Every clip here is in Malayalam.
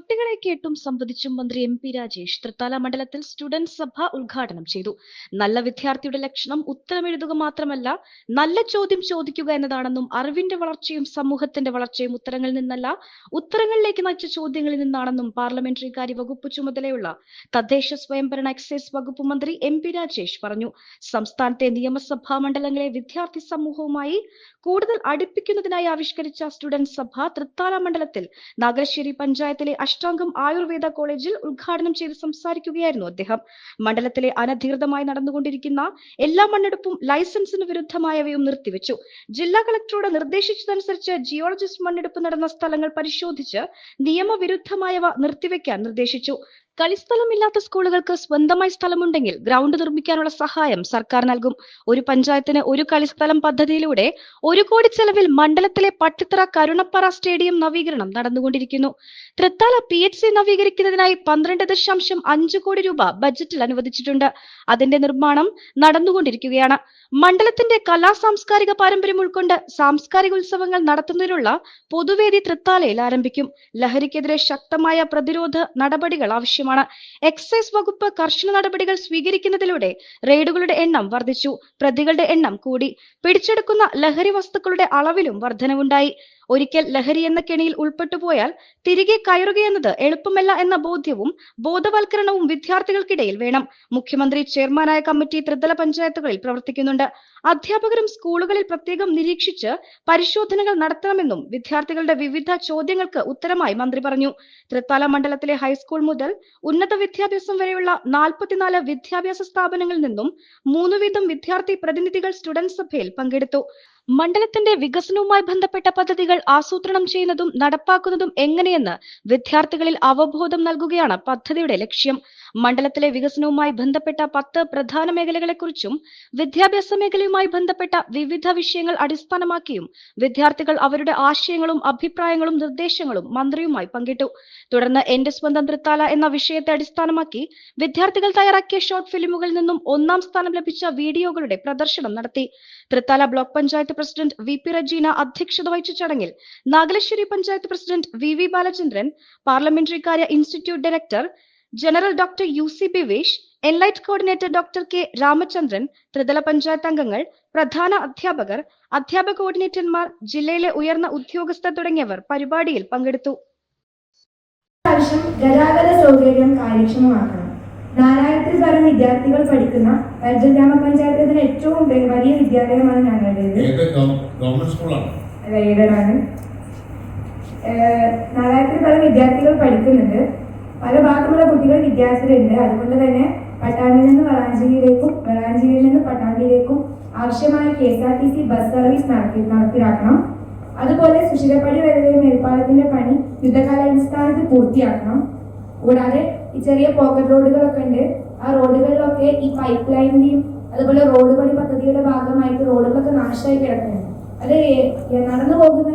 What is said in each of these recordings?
കുട്ടികളെ കേട്ടും സംവദിച്ചും മന്ത്രി എം പി രാജേഷ് തൃത്താല മണ്ഡലത്തിൽ സ്റ്റുഡന്റ് സഭ ഉദ്ഘാടനം ചെയ്തു. നല്ല വിദ്യാർത്ഥിയുടെ ലക്ഷണം ഉത്തരമെഴുതുക മാത്രമല്ല നല്ല ചോദ്യം ചോദിക്കുക എന്നതാണെന്നും അറിവിന്റെ വളർച്ചയും സമൂഹത്തിന്റെ വളർച്ചയും ഉത്തരങ്ങളിൽ നിന്നല്ല ഉത്തരങ്ങളിലേക്ക് നയിച്ച ചോദ്യങ്ങളിൽ നിന്നാണെന്നും പാർലമെന്ററി കാര്യ വകുപ്പ് ചുമതലയുള്ള തദ്ദേശ സ്വയംഭരണ എക്സൈസ് വകുപ്പ് മന്ത്രി എം പി രാജേഷ് പറഞ്ഞു. സംസ്ഥാനത്തെ നിയമസഭാ മണ്ഡലങ്ങളെ വിദ്യാർത്ഥി സമൂഹവുമായി കൂടുതൽ അടുപ്പിക്കുന്നതിനായി ആവിഷ്കരിച്ച സ്റ്റുഡന്റ് സഭ തൃത്താല മണ്ഡലത്തിൽ നാഗശ്ശേരി പഞ്ചായത്തിലെ അഷ്ടാംഗം ആയുർവേദ കോളേജിൽ ഉദ്ഘാടനം ചെയ്ത് സംസാരിക്കുകയായിരുന്നു അദ്ദേഹം. മണ്ഡലത്തിലെ അനധികൃതമായി നടന്നുകൊണ്ടിരിക്കുന്ന എല്ലാ മണ്ണെടുപ്പും ലൈസൻസിന് വിരുദ്ധമായവയും നിർത്തിവെച്ചു. ജില്ലാ കളക്ടറോട് നിർദ്ദേശിച്ചതനുസരിച്ച് ജിയോളജിസ്റ്റ് മണ്ണെടുപ്പ് നടന്ന സ്ഥലങ്ങൾ പരിശോധിച്ച് നിയമവിരുദ്ധമായവ നിർത്തിവെക്കാൻ നിർദ്ദേശിച്ചു. കളിസ്ഥലമില്ലാത്ത സ്കൂളുകൾക്ക് സ്വന്തമായി സ്ഥലമുണ്ടെങ്കിൽ ഗ്രൗണ്ട് നിർമ്മിക്കാനുള്ള സഹായം സർക്കാർ നൽകും. ഒരു പഞ്ചായത്തിന് ഒരു കളിസ്ഥലം പദ്ധതിയിലൂടെ ഒരു കോടി ചെലവിൽ മണ്ഡലത്തിലെ പട്ടിത്തറ കരുണപ്പറ സ്റ്റേഡിയം നവീകരണം നടന്നുകൊണ്ടിരിക്കുന്നു. തൃത്താല പി എച്ച് സി നവീകരിക്കുന്നതിനായി പന്ത്രണ്ട് ദശാംശം അഞ്ച് കോടി രൂപ ബജറ്റിൽ അനുവദിച്ചിട്ടുണ്ട്. അതിന്റെ നിർമ്മാണം നടന്നുകൊണ്ടിരിക്കുകയാണ്. മണ്ഡലത്തിന്റെ കലാ സാംസ്കാരിക പാരമ്പര്യം ഉൾക്കൊണ്ട് സാംസ്കാരിക ഉത്സവങ്ങൾ നടത്തുന്നതിനുള്ള പൊതുവേദി തൃത്താലയിൽ ആരംഭിക്കും. ലഹരിക്കെതിരെ ശക്തമായ പ്രതിരോധ നടപടികൾ ആവശ്യമാണ് എക്സൈസ് വകുപ്പ് കർശന നടപടികൾ സ്വീകരിക്കുന്നതിലൂടെ റെയ്ഡുകളുടെ എണ്ണം വർദ്ധിച്ചു. പ്രതികളുടെ എണ്ണം കൂടി. പിടിച്ചെടുക്കുന്ന ലഹരി വസ്തുക്കളുടെ അളവിലും വർധനവുണ്ടായി ഒരിക്കൽ ലഹരി എന്ന കെണിയിൽ ഉൾപ്പെട്ടുപോയാൽ തിരികെ കയറുകയെന്നത് എളുപ്പമല്ല എന്ന ബോധ്യവും ബോധവൽക്കരണവും വിദ്യാർത്ഥികൾക്കിടയിൽ വേണം. മുഖ്യമന്ത്രി ചെയർമാനായ കമ്മിറ്റി ത്രിതല പഞ്ചായത്തുകളിൽ പ്രവർത്തിക്കുന്നുണ്ട്. അധ്യാപകരും സ്കൂളുകളിൽ പ്രത്യേകം നിരീക്ഷിച്ച് പരിശോധനകൾ നടത്തണമെന്നും വിദ്യാർത്ഥികളുടെ വിവിധ ചോദ്യങ്ങൾക്ക് ഉത്തരമായി മന്ത്രി പറഞ്ഞു. തൃത്താല മണ്ഡലത്തിലെ ഹൈസ്കൂൾ മുതൽ ഉന്നത വിദ്യാഭ്യാസം വരെയുള്ള നാൽപ്പത്തിനാല് വിദ്യാഭ്യാസ സ്ഥാപനങ്ങളിൽ നിന്നും മൂന്ന് വീതം വിദ്യാർത്ഥി പ്രതിനിധികൾ സ്റ്റുഡന്റ് സഭയിൽ പങ്കെടുത്തു. മണ്ഡലത്തിന്റെ വികസനവുമായി ബന്ധപ്പെട്ട പദ്ധതികൾ ആസൂത്രണം ചെയ്യുന്നതും നടപ്പാക്കുന്നതും എങ്ങനെയെന്ന് വിദ്യാർത്ഥികളിൽ അവബോധം നൽകുകയാണ് പദ്ധതിയുടെ ലക്ഷ്യം. മണ്ഡലത്തിലെ വികസനവുമായി ബന്ധപ്പെട്ട പത്ത് പ്രധാന മേഖലകളെക്കുറിച്ചും വിദ്യാഭ്യാസ മേഖലയുമായി ബന്ധപ്പെട്ട വിവിധ വിഷയങ്ങൾ അടിസ്ഥാനമാക്കിയും വിദ്യാർത്ഥികൾ അവരുടെ ആശയങ്ങളും അഭിപ്രായങ്ങളും നിർദ്ദേശങ്ങളും മന്ത്രിയുമായി പങ്കിട്ടു. തുടർന്ന് എന്റെ സ്വന്തം തൃത്താല എന്ന വിഷയത്തെ അടിസ്ഥാനമാക്കി വിദ്യാർത്ഥികൾ തയ്യാറാക്കിയ ഷോർട്ട് ഫിലിമുകളിൽ നിന്നും ഒന്നാം സ്ഥാനം ലഭിച്ച വീഡിയോകളുടെ പ്രദർശനം നടത്തി. Thrithala block panchayat president V P Rajeena അധ്യക്ഷത വഹിച്ച ചടങ്ങിൽ Nagalassery panchayat president V V Balachandran parliamentary കാര്യ institute director general doctor U C P വേഷ് enlight coordinator doctor K Ramachandran ത്രിതല പഞ്ചായത്ത് അംഗങ്ങൾ പ്രധാന അധ്യാപകർ അധ്യാപക കോർഡിനേറ്റർമാർ ജില്ലയിലെ ഉയർന്ന ഉദ്യോഗസ്ഥർ തുടങ്ങിയവർ പരിപാടിയിൽ പങ്കെടുത്തു. ഗതാഗത സൗകര്യം കാര്യക്ഷമമാക്കണം. നാലായിരത്തിൽ പരം വിദ്യാർത്ഥികൾ പഠിക്കുന്ന അർജുൻ ഗ്രാമപഞ്ചായത്തിലെ ഏറ്റവും വലിയ വിദ്യാലയമാണ് ഞങ്ങളുടേത്. റെയ്ഡറാണ് നാലായിരത്തിൽ പരം വിദ്യാർത്ഥികൾ പഠിക്കുന്നുണ്ട്. പല ഭാഗത്തുമുള്ള കുട്ടികൾ വിദ്യാർത്ഥികളുണ്ട്. അതുകൊണ്ട് തന്നെ പട്ടാമ്പിയിൽ നിന്ന് വളാഞ്ചേരിയിലേക്കും വളാഞ്ചേരിയിൽ നിന്ന് പട്ടാമ്പിയിലേക്കും ആവശ്യമായ K S R T C bus service നടത്തി നടപ്പിലാക്കണം. അതുപോലെ സുഷിരപ്പടി റെയിൽവേ മേൽപ്പാലത്തിന്റെ പണി യുദ്ധകാലാടിസ്ഥാനത്തിൽ പൂർത്തിയാക്കണം. കൂടാതെ ഈ ചെറിയ പോക്കറ്റ് റോഡുകളൊക്കെ ഉണ്ട്. ആ റോഡുകളിലൊക്കെ ഈ പൈപ്പ് ലൈനിന്റെയും അതുപോലെ റോഡ് പണി പദ്ധതിയുടെ ഭാഗമായിട്ട് റോഡുകളൊക്കെ നാശമായി കിടക്കുന്നുണ്ട്. അത് നടന്നു പോകുന്ന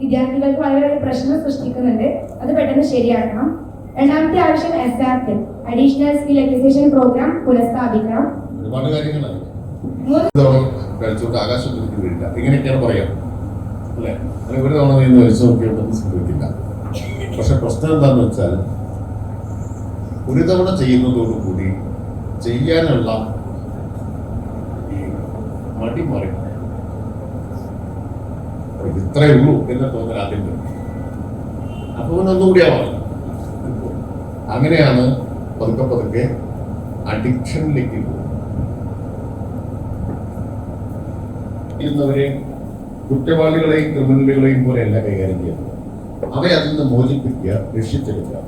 വിദ്യാർത്ഥികൾക്ക് വളരെ പ്രശ്നം സൃഷ്ടിക്കുന്നുണ്ട്. അത് പെട്ടെന്ന് ശരിയാക്കണം. രണ്ടാമത്തെ ആവശ്യം S R T additional skill acquisition programme പുനഃസ്ഥാപിക്കണം കാര്യങ്ങളാണ് പറയാം. അല്ലേ? പക്ഷെ പ്രശ്നം എന്താണെന്ന് വെച്ചാൽ ഒരു തവണ ചെയ്യുന്നതോടുകൂടി ചെയ്യാനുള്ള മടി മാറി. ഇത്രയേ ഉള്ളൂ എന്ന തോന്നൽ ആദ്യം വരും. അപ്പൊ പിന്നെ ഒന്നുകൂടി ആവാം. അങ്ങനെയാണ് പതുക്കെ പതുക്കെ അഡിക്ഷനിലേക്ക് ചെയ്യുന്നവരെയും കുറ്റവാളികളെയും ക്രിമിനലുകളെയും പോലെയല്ല കൈകാര്യം ചെയ്യുന്നത്. അവയെ അതിൽ നിന്ന് മോചിപ്പിക്കുക രക്ഷിച്ചെടുക്കുക.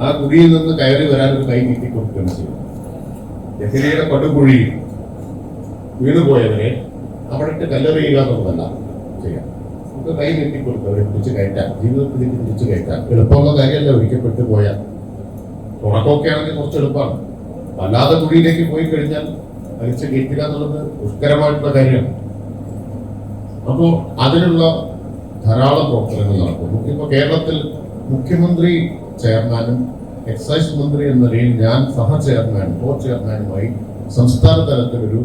ആ കുഴിയിൽ നിന്ന് കയറി വരാൻ ഒരു കൈ നീട്ടിക്കൊടുക്കുകയാണ് ചെയ്യുന്നത്. ലഹരിയുടെ പടുകുഴിയിൽ വീണുപോയവരെ അവിടെ കല്ലെറിയുക എന്നുള്ളതല്ല ചെയ്യാം നമുക്ക് കൈ നീട്ടിക്കൊടുക്കുക അവരെ പിടിച്ച് കയറ്റാം. ജീവിതത്തിലേക്ക് പിടിച്ച് കയറ്റാം. എളുപ്പമുള്ള കാര്യമല്ല ഒരിക്കപ്പെട്ടു പോയാൽ. തുടക്കമൊക്കെ ആണെങ്കിൽ കുറച്ച് എളുപ്പമാണ്. അല്ലാതെ കുഴിയിലേക്ക് പോയി കഴിഞ്ഞാൽ അരിച്ച് കയറ്റുക എന്നുള്ളത് ദുഷ്കരമായിട്ടുള്ള കാര്യമാണ്. അപ്പോൾ അതിനുള്ള ധാരാളം പ്രവർത്തനങ്ങൾ നടക്കുന്നു ഇപ്പൊ കേരളത്തിൽ മുഖ്യമന്ത്രി ചെയർമാനും എക്സൈസ് മന്ത്രി എന്ന നിലയിൽ ഞാൻ സഹ ചെയർമാനും കോ ചെയർമാനുമായി സംസ്ഥാന തലത്തിലൊരു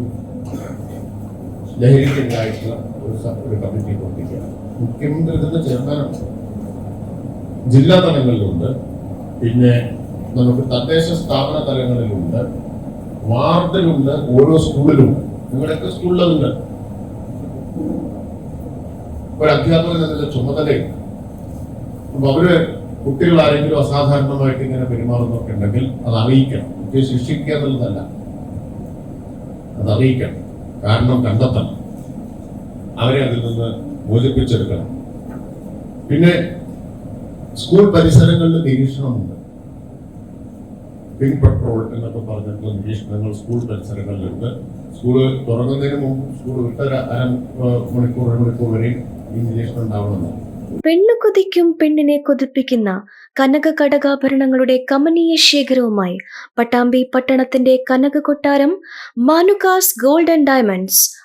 സ- ഒരു കമ്മിറ്റി പ്രവർത്തിക്കുകയാണ് മുഖ്യമന്ത്രി ഇതിന്റെ ചെയർമാനാണ് ജില്ലാ തലങ്ങളിലുണ്ട്. പിന്നെ നമുക്ക് തദ്ദേശ സ്ഥാപന തലങ്ങളിലുണ്ട്. വാർഡിലുണ്ട് ഓരോ സ്കൂളിലുണ്ട് നിങ്ങളുടെയൊക്കെ സ്കൂളിലുണ്ട് ഒരു അധ്യാപകൻ എന്നതിന്റെ ചുമതലയുണ്ട്. അപ്പൊ അവർ കുട്ടികൾ ആരെങ്കിലും അസാധാരണമായിട്ട് ഇങ്ങനെ പെരുമാറുന്നൊക്കെ ഉണ്ടെങ്കിൽ അത് അറിയിക്കണം. കുട്ടിയെ ശിക്ഷിക്കുക എന്നുള്ളതല്ല. അത് അറിയിക്കണം. കാരണം കണ്ടെത്തണം. അവരെ അതിൽ നിന്ന് മോചിപ്പിച്ചെടുക്കണം പിന്നെ സ്കൂൾ പരിസരങ്ങളിൽ നിരീക്ഷണമുണ്ട്. പിങ്ക് പെട്രോൾ എന്നൊക്കെ പറഞ്ഞിട്ടുള്ള നിരീക്ഷണങ്ങൾ സ്കൂൾ പരിസരങ്ങളിലുണ്ട്. സ്കൂൾ തുറങ്ങുന്നതിന് മുമ്പ് സ്കൂൾ വിട്ട ഒരു അര മണിക്കൂർ ഒരു മണിക്കൂർ വരെയും ഈ നിരീക്ഷണം ഉണ്ടാവണമെന്നാണ്. പെണ്ണു കൊതിക്കും പെണ്ണിനെ കൊതിപ്പിക്കുന്ന കനക കടകാഭരണങ്ങളുടെ കമനീയ ശേഖരവുമായി പട്ടാമ്പി പട്ടണത്തിന്റെ കനക കൊട്ടാരം Manukas gold and diamonds